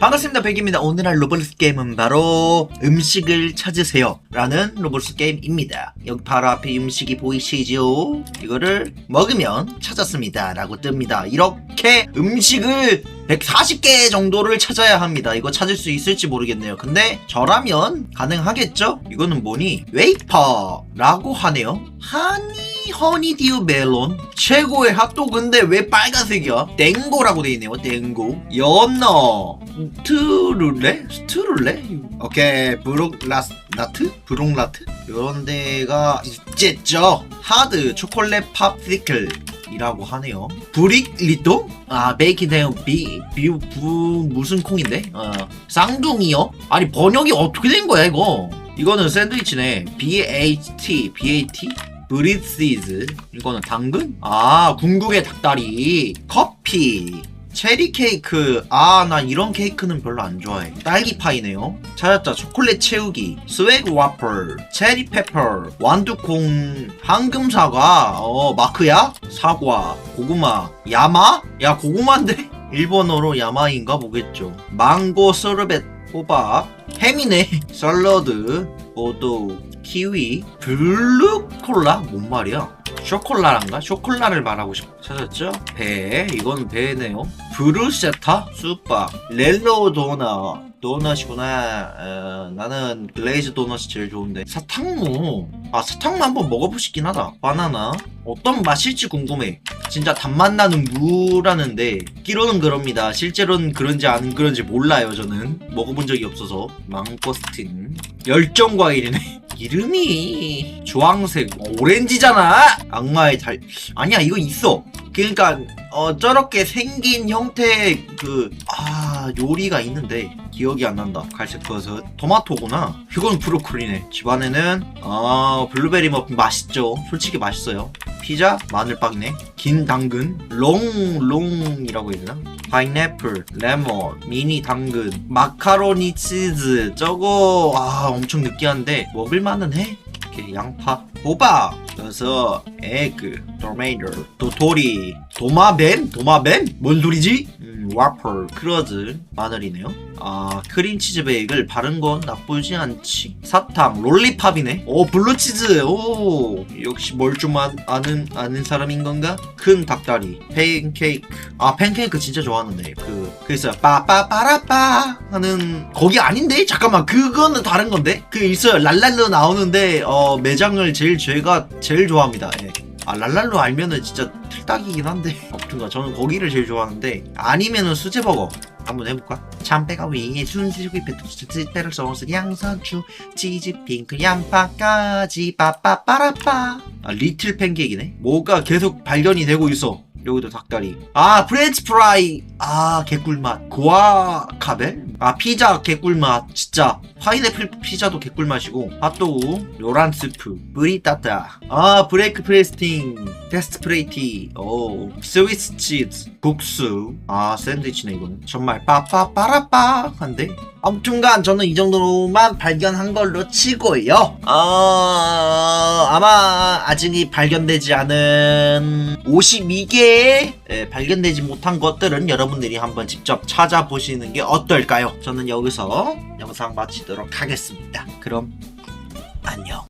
반갑습니다 백입니다. 오늘날 로블스 게임은 바로 음식을 찾으세요 라는 로블스 게임입니다. 여기 바로 앞에 음식이 보이시죠? 이거를 먹으면 찾았습니다 라고 뜹니다. 이렇게 음식을 140개 정도를 찾아야 합니다. 이거 찾을 수 있을지 모르겠네요. 근데 저라면 가능하겠죠? 이거는 뭐니? 웨이퍼라고 하네요. 하니 허니디우 멜론 최고의 핫도그인데 왜 빨간색이야 땡고라고 돼 있네요 땡고 연어 트룰레? 스트룰레? 오케이 브룩라스 나트? 브룩라트? 이런 데가 있겠죠 하드 초콜릿 팝시클 이라고 하네요 브릭 리또? 아 베이킹 대용 비, 비, 부, 무슨 콩인데? 어 쌍둥이요? 아니 번역이 어떻게 된 거야 이거 이거는 샌드위치네 BAT BAT 브리시즈 이거는 당근? 아 궁극의 닭다리. 커피. 체리 케이크. 아나 이런 케이크는 별로 안 좋아해. 딸기 파이네요. 찾았다. 초콜릿 채우기. 스웨그 와플. 체리 페퍼. 완두콩. 황금 사과. 어 마크야? 사과. 고구마. 야마? 야 고구마인데? 일본어로 야마인가 보겠죠. 망고 소르벳 호박. 햄이네. 샐러드 보도 키위 블루콜라? 뭔 말이야? 쇼콜라란가? 쇼콜라를 말하고 싶 찾았죠? 배 이건 배네요. 브루세타? 수박 렐로 도넛 도넛이구나. 어, 나는 글레이즈 도넛이 제일 좋은데. 사탕무. 아 사탕무 한번 먹어보고 싶긴 하다. 바나나. 어떤 맛일지 궁금해 진짜 단맛 나는 무라는데 끼로는 그럽니다. 실제로는 그런지 안 그런지 몰라요 저는. 먹어본 적이 없어서. 망고스틴. 열정 과일이네. 이름이 주황색 어, 오렌지잖아! 악마의 달. 아니야 이거 있어. 그러니까 어 저렇게 생긴 형태의 그아 요리가 있는데 기억이 안 난다. 갈색 버섯 토마토구나. 이건 브로콜리네. 집안에는 아 블루베리 머핀 맛있죠. 솔직히 맛있어요. 피자 마늘빵이네. 긴 당근. 롱롱이라고 해야 되나? 파인애플 레몬 미니 당근. 마카로니 치즈. 저거 아 엄청 느끼한데 먹을만은 해. 양파. 호박. 그래서 에그 토마토 도토리. 도마뱀? 도마뱀? 뭔 소리지 음, 와플. 크러즈 마늘이네요. 아 크림치즈 베이글 바른 건 나쁘지 않지. 사탕 롤리팝이네. 오 블루치즈. 오 역시 뭘 좀 아는 아는 사람인 건가? 큰 닭다리 팬케이크. 아 팬케이크 진짜 좋아하는데. 그 그래서 빠빠빠라빠 하는 거기 아닌데? 잠깐만 그거는 다른 건데? 그 있어요. 랄랄로 나오는데 어 매장을 제일 제가 제일 좋아합니다. 예. 아 랄랄로 알면은 진짜 틀딱이긴 한데. 아무튼가 저는 거기를 제일 좋아하는데 아니면은 수제버거 한번 해볼까? 참배가 위에 순수기 베트스테를 소스 양선추 치즈 핑크 양파까지 빠빠빠라빠. 아 리틀 팬케이크네? 뭐가 계속 발견이 되고 있어. 여기도 닭다리. 아 프렌치 프라이. 아 개꿀맛. 고아카벨? 아 피자 개꿀맛. 진짜 파인애플 피자도 개꿀 맛이고 핫도그 요란 스프 브리따따 아 브레이크 프레스팅 테스트 프레이티. 오 스위스 치즈 국수. 아 샌드위치네 이거는. 정말 빠빠빠라빠 한데 아무튼간 저는 이 정도로만 발견한 걸로 치고요 어, 아마 아직 발견되지 않은 52개의 예, 발견되지 못한 것들은 여러분들이 한번 직접 찾아보시는 게 어떨까요? 저는 여기서 영상 마치도록 하겠습니다. 그럼 안녕.